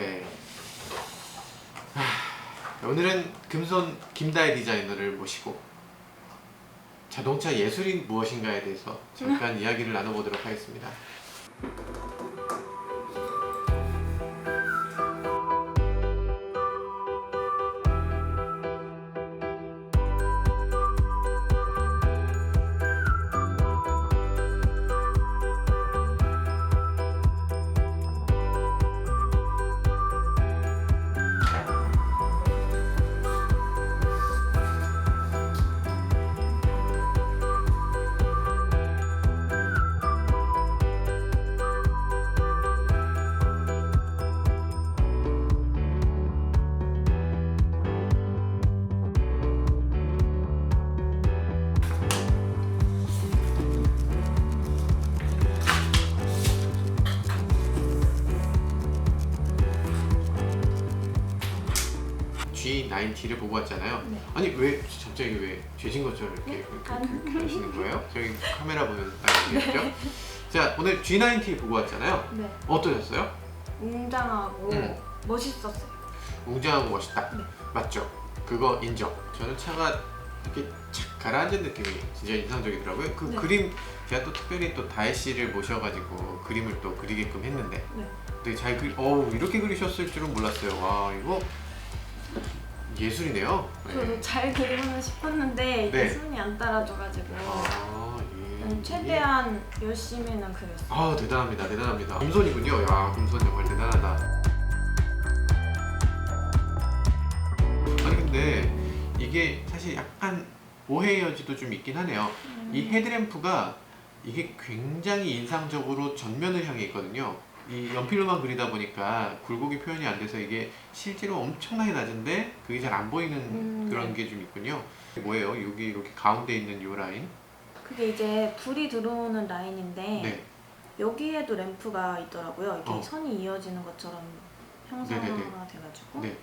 네. 하, 오늘은 금손 김다혜 디자이너를 모시고 자동차 예술이 무엇인가에 대해서 잠깐 이야기를 나눠보도록 하겠습니다. G90를 보고 왔잖아요. 네. 아니 왜 갑자기 왜 죄진 것처럼 이렇게, 네? 이렇게, 아니. 이렇게 하시는 거예요? 저기 카메라 보면 알겠죠? 자 오늘 G90 보고 왔잖아요. 네. 어떠셨어요? 웅장하고 음. 멋있었어요. 웅장하고 멋있다. 네. 맞죠? 그거 인정. 저는 차가 이렇게 착 가라앉은 느낌이 진짜 인상적이더라고요. 그 네. 그림 제가 또 특별히 또 다혜 씨를 모셔가지고 그림을 또 그리게끔 했는데 네. 되게 잘 그리. 어우 이렇게 그리셨을 줄은 몰랐어요. 와 이거 예술이네요. 네. 저도 잘 그리고는 싶었는데 이게 네. 손이 안 따라줘가지고 아 예. 음, 최대한 열심히는 그렸어요. 아 대단합니다 대단합니다 금손이군요 야 금손 정말 대단하다 아니 근데 이게 사실 약간 오해의 여지도 좀 있긴 하네요 음, 이 헤드램프가 이게 굉장히 인상적으로 전면을 향해 있거든요 이 연필로만 그리다 보니까 굴곡이 표현이 안 돼서 이게 실제로 엄청나게 낮은데 그게 잘 안 보이는 음, 그런 네. 게좀 있군요 뭐예요 여기 이렇게 가운데 있는 요 라인 그게 이제 불이 들어오는 라인인데 네 여기에도 램프가 있더라고요. 이렇게 어. 선이 이어지는 것처럼 형상화가 네네네. 돼가지고 네.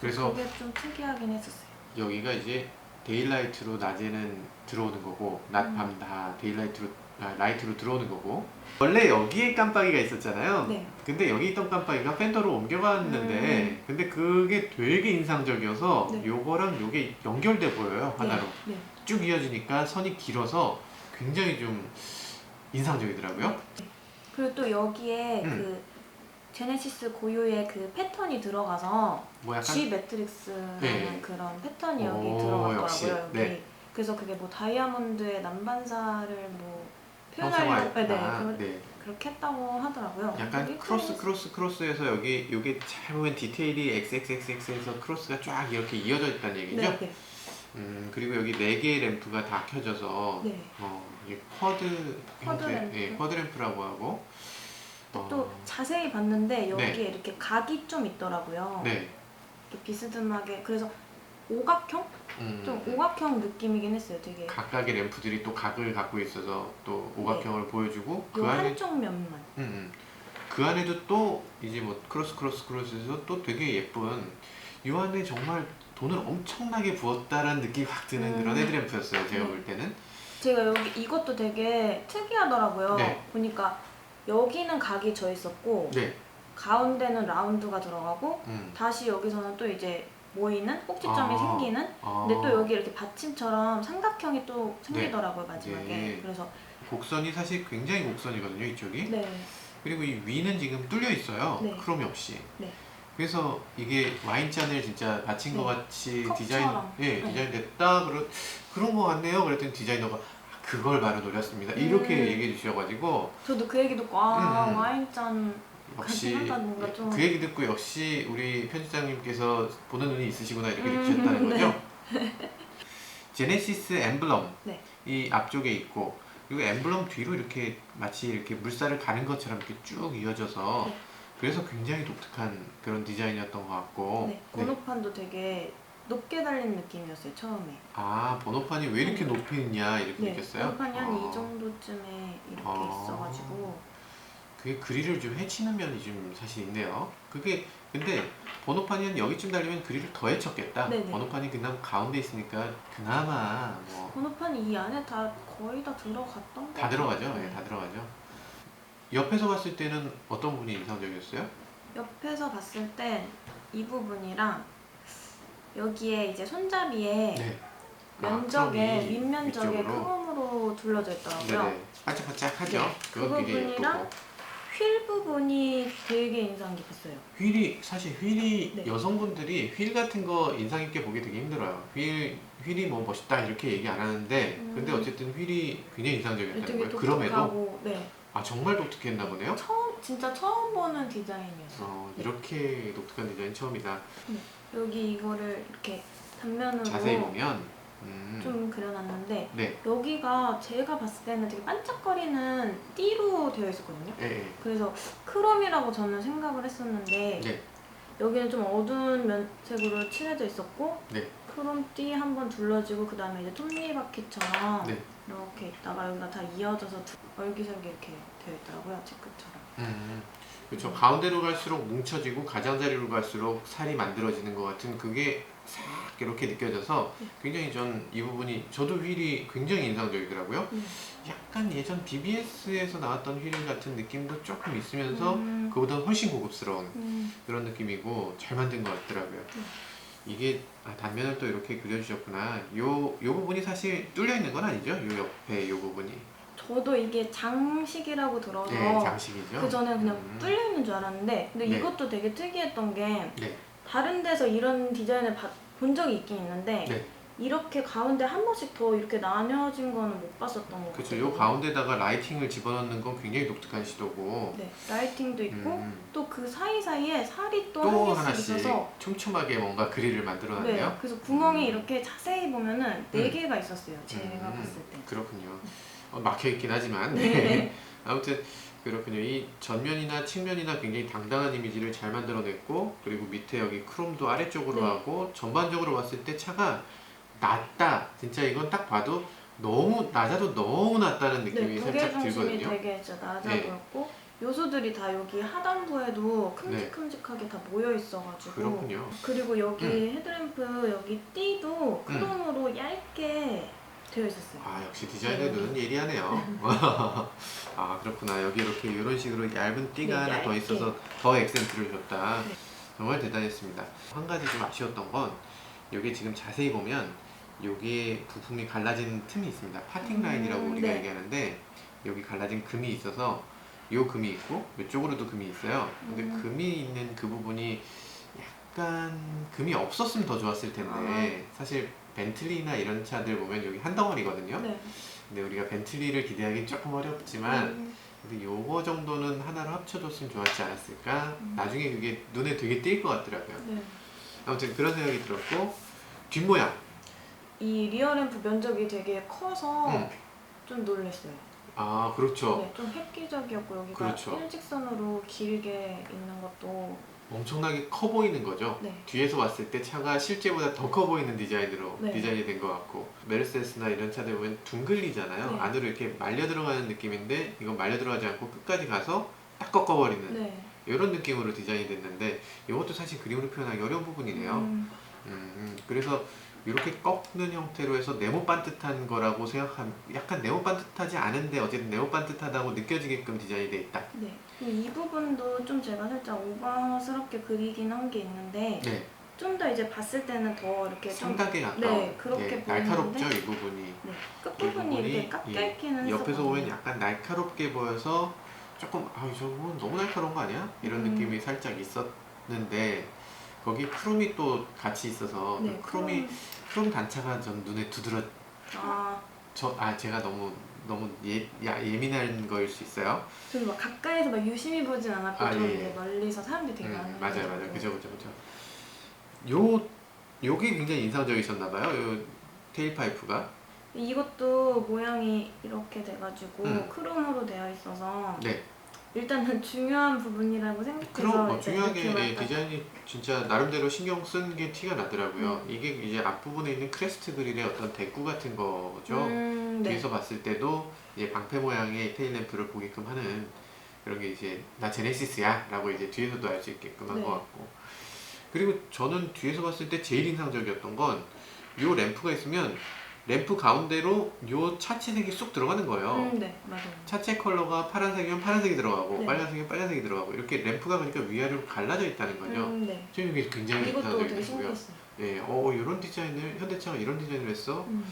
그래서 그게 좀 특이하긴 했었어요. 여기가 이제 데일라이트로 낮에는 들어오는 거고 낮 음. 밤다 데일라이트로 아, 라이트로 들어오는 거고 원래 여기에 깜빡이가 있었잖아요. 네. 근데 여기 있던 깜빡이가 펜더로 옮겨갔는데 음. 근데 그게 되게 인상적이어서 네. 요거랑 요게 연결돼 보여요 하나로 네. 쭉 이어지니까 선이 길어서 굉장히 좀 인상적이더라고요. 그리고 또 여기에 음. 그 제네시스 고유의 그 패턴이 들어가서 뭐 약간 G 매트릭스라는 네. 그런 패턴이 여기 오, 들어갔더라고요. 역시. 여기. 네. 그래서 그게 뭐 다이아몬드의 난반사를 뭐 표현하려고 네, 네, 아, 그, 네. 그렇게 했다고 하더라고요. 약간 크로스 크로스- 크로스 크로스에서 여기 요게 잘 보면 디테일이 XXXX에서 크로스가 쫙 이렇게 이어져 있다는 얘기죠. 네, 네, 음 그리고 여기 네 개의 램프가 다 켜져서 네. 어 이게 쿼드 쿼드 형태, 램프. 예, 쿼드 램프라고 하고 어, 또 자세히 봤는데 여기에 네. 이렇게 각이 좀 있더라고요. 네. 이렇게 비스듬하게 그래서 오각형? 음, 좀 오각형 느낌이긴 했어요. 되게 각각의 램프들이 또 각을 갖고 있어서 또 오각형을 보여주고 그 네. 요 안에 한쪽 면만. 음, 음. 그 안에도 또 이제 뭐 크로스 크로스 크로스에서 또 되게 예쁜 이 안에 정말 돈을 엄청나게 부었다라는 느낌이 확 드는 음. 그런 헤드램프였어요 제가 네. 볼 때는 제가 여기 이것도 되게 특이하더라고요. 네. 보니까 여기는 각이 져 있었고 네 가운데는 라운드가 들어가고 음. 다시 여기서는 또 이제 모이는 꼭지점이 아. 생기는 아, 근데 또 여기 이렇게 받침처럼 삼각형이 또 생기더라고요 마지막에 네. 그래서 곡선이 사실 굉장히 곡선이거든요 이쪽이 네 그리고 이 위는 지금 뚫려 있어요 네. 크롬이 없이 네. 그래서 이게 와인잔을 진짜 받친 네. 것 같이 컵처럼. 디자인 예 네. 디자인 됐다 그런 그런 것 같네요 그랬더니 디자이너가 아, 그걸 바로 노렸습니다 이렇게 음. 얘기해 주셔가지고 저도 그 얘기 듣고 아 음. 와인잔 역시 뭔가 좀. 그 얘기 듣고 역시 우리 편집장님께서 보는 눈이 있으시구나 이렇게 음, 느끼셨다는 네. 거죠. 제네시스 엠블럼 네. 이 앞쪽에 있고 그리고 엠블럼 뒤로 이렇게 마치 이렇게 물살을 가는 것처럼 이렇게 쭉 이어져서 네. 그래서 굉장히 독특한 그런 디자인이었던 것 같고 네, 번호판도 되게 높게 달린 느낌이었어요 처음에 아 번호판이 왜 이렇게 높이 있냐 이렇게 네, 느꼈어요? 번호판이 한 아, 이 정도쯤에 이렇게 아. 있어가지고 그게 그릴을 좀 해치는 면이 좀 사실 있네요. 그게 근데 번호판이 한 여기쯤 달리면 그릴을 더 해쳤겠다. 네네. 번호판이 그나마 가운데 있으니까 그나마 뭐다 번호판이 이 안에 다 거의 다 들어갔던 거 들어가죠. 예, 다 들어가죠. 옆에서 봤을 때는 어떤 분이 인상적이었어요? 옆에서 봤을 땐 이 부분이랑 여기에 이제 손잡이에 네. 아, 면적에 크롬이 윗면적에 위쪽으로. 크롬으로 둘러져 있더라고요. 네네. 반짝반짝하죠. 네, 그건 그 되게 부분이랑 예쁘고. 휠 부분이 되게 인상 깊었어요. 휠이 사실 휠이 네. 여성분들이 휠 같은 거 인상 깊게 보기 되게 힘들어요. 휠 휠이 뭐 멋있다 이렇게 얘기 안 하는데 음. 근데 어쨌든 휠이 굉장히 인상적이었다는 되게 거예요. 그럼에도 독특하고 네 아 정말 독특했나 보네요. 처음 진짜 처음 보는 디자인이었어요. 어, 이렇게 독특한 디자인 처음이다. 여기 이거를 이렇게 단면으로 자세히 보면 음, 좀 그려놨는데 네, 여기가 제가 봤을 때는 되게 반짝거리는 띠로 되어 있었거든요. 예, 예. 그래서 크롬이라고 저는 생각을 했었는데 네. 여기는 좀 어두운 면색으로 칠해져 있었고 네. 크롬띠 한번 둘러지고 그 다음에 이제 톱니바퀴처럼 네. 이렇게 있다가 여기가 다 이어져서 두- 얼기설기 이렇게 되어 있더라고요 체크처럼. 음, 그렇죠. 가운데로 갈수록 뭉쳐지고 가장자리로 갈수록 살이 만들어지는 것 같은 그게 싹 이렇게 느껴져서 네. 굉장히 전 이 부분이 저도 휠이 굉장히 인상적이더라고요. 음. 약간 예전 BBS에서 나왔던 휠 같은 느낌도 조금 있으면서 음, 그보다 훨씬 고급스러운 음, 그런 느낌이고 잘 만든 것 같더라고요. 음. 이게 아, 단면을 또 이렇게 그려주셨구나. 요, 요 부분이 사실 뚫려 있는 건 아니죠? 요 옆에 요 부분이. 저도 이게 장식이라고 들어서 네, 장식이죠. 그 전에 그냥 음. 뚫려 있는 줄 알았는데 근데 네. 이것도 되게 특이했던 게 네. 다른 데서 이런 디자인을 봐- 본 적이 있긴 있는데 네. 이렇게 가운데 한 번씩 더 이렇게 나뉘어진 거는 못 봤었던 것 같아요. 그렇죠. 요 가운데다가 라이팅을 집어넣는 건 굉장히 독특한 시도고 네, 라이팅도 있고 음, 또 그 사이 사이에 살이 또, 또 한 개씩 하나씩 있어서 촘촘하게 뭔가 그릴을 만들어놨네요. 네, 그래서 구멍이 음. 이렇게 자세히 보면은 네 음. 개가 있었어요. 제가 음, 봤을 때. 그렇군요. 어, 막혀 있긴 하지만 네. 아무튼 그렇군요. 이 전면이나 측면이나 굉장히 당당한 이미지를 잘 만들어냈고 그리고 밑에 여기 크롬도 아래쪽으로 네. 하고 전반적으로 봤을 때 차가 낮다. 진짜 이건 딱 봐도 너무 낮아도 너무 낮다는 느낌이 네, 살짝 중심이 들거든요. 되게 진짜 낮아 네. 보였고 요소들이 다 여기 하단부에도 큼직큼직하게 다 모여 있어가지고 그렇군요. 그리고 여기 음. 헤드램프 여기 띠도 크롬으로 얇게 되어 있었어요. 아 역시 디자이너들은 예리하네요. 아 그렇구나 여기 이렇게 이런 식으로 얇은 띠가 네, 하나 더 얇게. 있어서 더 액센트를 줬다. 네. 정말 대단했습니다. 한 가지 좀 아쉬웠던 건 여기 지금 자세히 보면 여기에 부품이 갈라진 틈이 있습니다. 파팅 음, 라인이라고 우리가 네. 얘기하는데 여기 갈라진 금이 있어서 요 금이 있고 이쪽으로도 금이 있어요. 근데 음. 금이 있는 그 부분이 약간 금이 없었으면 더 좋았을 텐데 사실 벤틀리나 이런 차들 보면 여기 한 덩어리거든요. 네. 근데 우리가 벤틀리를 기대하기는 조금 어렵지만 음, 근데 요거 정도는 하나로 합쳐줬으면 좋았지 않았을까? 음. 나중에 그게 눈에 되게 띌 것 같더라고요. 네. 아무튼 그런 생각이 들었고 뒷모양 이 리어램프 면적이 되게 커서 음. 좀 놀랐어요. 아 그렇죠 네, 좀 획기적이었고 여기가 그렇죠. 일직선으로 길게 있는 것도 엄청나게 커 보이는 거죠 네. 뒤에서 봤을 때 차가 실제보다 더 커 보이는 디자인으로 네. 디자인이 된 것 같고 메르세데스나 이런 차들 보면 둥글리잖아요 네. 안으로 이렇게 말려 들어가는 느낌인데 이건 말려 들어가지 않고 끝까지 가서 딱 꺾어버리는 네. 이런 느낌으로 디자인이 됐는데 이것도 사실 그림으로 표현하기 어려운 부분이네요 음, 음, 음. 그래서 이렇게 꺾는 형태로 해서 네모 반듯한 거라고 생각하면 약간 네모 반듯하지 않은데 어쨌든 네모 반듯하다고 느껴지게끔 디자인이 돼 있다. 네. 이 부분도 좀 제가 살짝 오버스럽게 그리긴 한 게 있는데 네, 좀 더 이제 봤을 때는 더 이렇게 좀 삼각에 가까운. 네, 그렇게 예, 보이는데 날카롭죠 이 부분이. 네, 끝부분이 이렇게 깎여 예, 있기는 옆에서. 보면 약간 날카롭게 보여서 조금 아 저거 너무 날카로운 거 아니야? 이런 음. 느낌이 살짝 있었는데 거기 크롬이 또 같이 있어서 네, 그 크롬이 크롬 단차가 전 눈에 두드러 아, 저 아 제가 너무 너무 예, 야, 예민한 거일 수 있어요. 저는 막 가까이서 막 유심히 보진 않았고 아, 좀 예, 이제 예. 멀리서 사람들이 되게 음, 많은 맞아요, 맞아요. 그죠, 그죠, 그죠. 요, 요게 굉장히 인상적이셨나 봐요. 요 테일파이프가. 이것도 모양이 이렇게 돼가지고 음. 크롬으로 되어 있어서 네. 일단은 중요한 부분이라고 생각해서 그럼 어, 중요하게 예, 막 디자인이 진짜 나름대로 신경 쓴 게 티가 나더라고요. 음. 이게 이제 앞부분에 있는 크레스트 그릴의 어떤 대구 같은 거죠. 음, 네. 뒤에서 봤을 때도 이제 방패 모양의 테일 램프를 보게끔 하는 그런 게 이제 나 제네시스야 라고 이제 뒤에서도 알 수 있게끔 한 네. 것 같고 그리고 저는 뒤에서 봤을 때 제일 인상적이었던 건요 램프가 있으면 램프 가운데로 요 차체색이 쑥 들어가는 거예요. 음, 네, 맞아요. 차체 컬러가 파란색이면 파란색이 들어가고 네. 빨간색이면 빨간색이 들어가고 이렇게 램프가 그러니까 위아래로 갈라져 있다는 거죠. 음, 네. 지금 이게 굉장히 이것도 되게. 신기했어요. 예, 어 이런 디자인을 현대차가 이런 디자인을 했어. 음.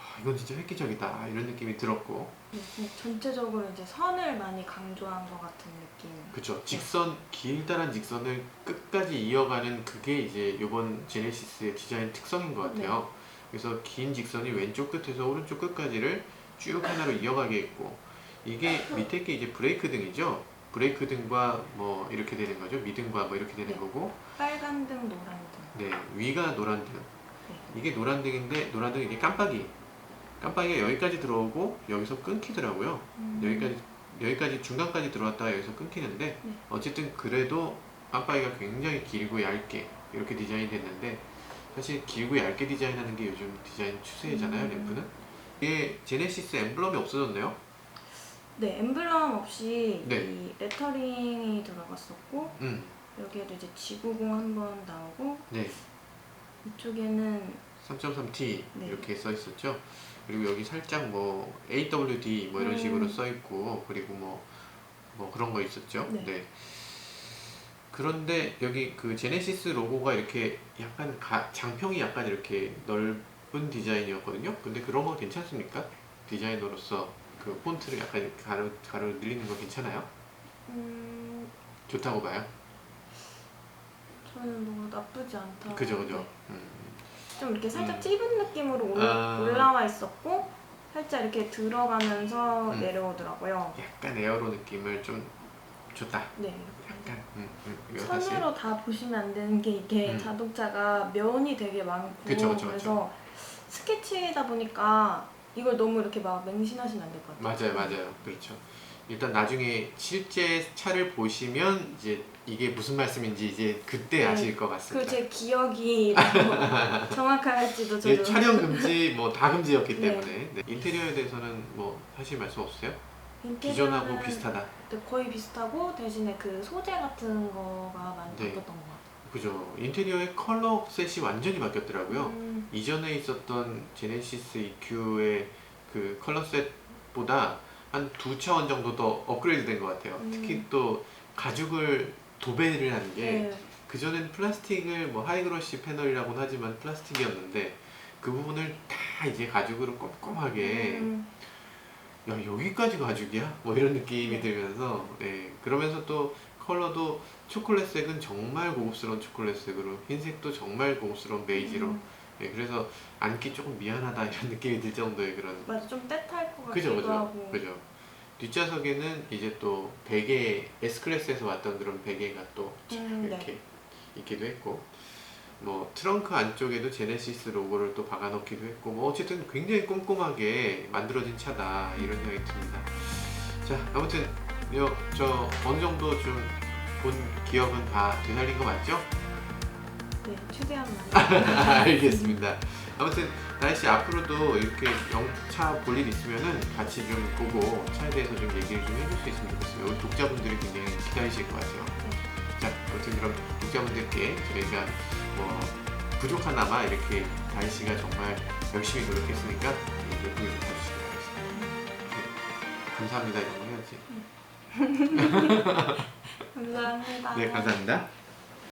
아, 이건 진짜 획기적이다 이런 느낌이 들었고, 네, 그냥 전체적으로 이제 선을 많이 강조한 것 같은 느낌. 그쵸 직선 길다란 직선을 끝까지 이어가는 그게 이제 이번 제네시스의 디자인 특성인 것 같아요. 그래서 긴 직선이 왼쪽 끝에서 오른쪽 끝까지를 쭉 하나로 이어가게 있고 이게 밑에 게 이제 브레이크 등이죠. 브레이크 등과 뭐 이렇게 되는 거죠. 미등과 뭐 이렇게 되는 네. 거고, 빨간 등, 노란 등. 네 위가 노란 등. 이게 노란 등인데 노란 등 이게 깜빡이. 깜빡이가 여기까지 들어오고 여기서 끊기더라고요. 음. 여기까지 여기까지 중간까지 들어왔다가 여기서 끊기는데 네. 어쨌든 그래도 깜빡이가 굉장히 길고 얇게 이렇게 디자인이 됐는데 사실 길고 얇게 디자인하는 게 요즘 디자인 추세잖아요 음. 램프는 이게 제네시스 엠블럼이 없어졌네요 네, 엠블럼 없이 네. 이 레터링이 들어갔었고 음, 여기에도 이제 지구공 한번 나오고 네 이쪽에는 3.3T 네. 이렇게 써 있었죠 그리고 여기 살짝 뭐 AWD 뭐 이런 음. 식으로 써 있고 그리고 뭐, 뭐 그런 거 있었죠 네. 네. 그런데 여기 그 제네시스 로고가 이렇게 약간 가- 장평이 약간 이렇게 넓은 디자인이었거든요. 근데 그런 거 괜찮습니까? 디자이너로서 그 폰트를 약간 가로 가로 늘리는 거 괜찮아요? 음, 좋다고 봐요. 저는 뭐 나쁘지 않다. 그죠 그죠. 네. 음. 좀 이렇게 살짝 음. 찝은 느낌으로 올라, 아. 올라와 있었고 살짝 이렇게 들어가면서 음. 내려오더라고요. 약간 에어로 느낌을 좀 줬다. 네. 약간 음, 음. 이거 다시. 선으로 다 보시면 안 되는 게 이게 음. 자동차가 면이 되게 많고 그쵸, 그쵸, 래서 스케치다 보니까 이걸 너무 이렇게 막 맹신하시면 안 될 것 같아요. 맞아요 맞아요. 그렇죠. 일단 나중에 실제 차를 보시면 이제 이게 무슨 말씀인지 이제 그때 네. 아실 것 같습니다. 그제 기억이 너무 정확할지도 저도 예, 촬영 금지 뭐 다 금지였기 네. 때문에 네. 인테리어에 대해서는 뭐 하실 말씀 없으세요? 기존하고 비슷하다. 네, 거의 비슷하고 대신에 그 소재 같은 거가 많이 네. 바뀌었던 것 같아요. 그죠. 인테리어의 컬러 셋이 완전히 바뀌었더라고요. 음, 이전에 있었던 제네시스 EQ의 그 컬러 셋보다 한 두 차원 정도 더 업그레이드 된 것 같아요. 음. 특히 또 가죽을 도배를 하는 게 네. 그전엔 플라스틱을 뭐 하이그로시 패널이라고는 하지만 플라스틱이었는데 그 부분을 다 이제 가죽으로 꼼꼼하게 음, 야 여기까지 가죽이야? 뭐 이런 느낌이 네. 들면서 네. 그러면서 또 컬러도 초콜릿색은 정말 고급스러운 초콜릿색으로 흰색도 정말 고급스러운 베이지로. 음, 네, 그래서 앉기 조금 미안하다 이런 느낌이 들 정도의 그런 맞아 좀 때탈 것 같기도 그죠 그죠. 하고. 그죠. 뒷좌석에는 이제 또 베개 S 클래스에서 왔던 그런 베개가 또 음, 네. 이렇게 있기도 했고 뭐 트렁크 안쪽에도 제네시스 로고를 또 박아놓기도 했고 뭐 어쨌든 굉장히 꼼꼼하게 만들어진 차다 이런 생각이 듭니다. 자 아무튼 요, 저 어느 정도 좀 본 기억은 다 되살린 거 맞죠? 네 최대한 많이 알겠습니다. 아무튼 나이씨 앞으로도 이렇게 영차 볼 일 있으면은 같이 좀 보고 차에 대해서 좀 얘기를 좀 해줄 수 있으면 좋겠어요. 우리 독자분들이 굉장히 기다리실 것 같아요. 자, 아무튼 그럼 독자분들께 저희가 뭐 부족하나마 이렇게 다희 씨가 정말 열심히 노력했으니까 예쁘게 좀 봐주시기 바라겠습니다. 네, 감사합니다 이런 거 해야지. 감사합니다. 네, 감사합니다.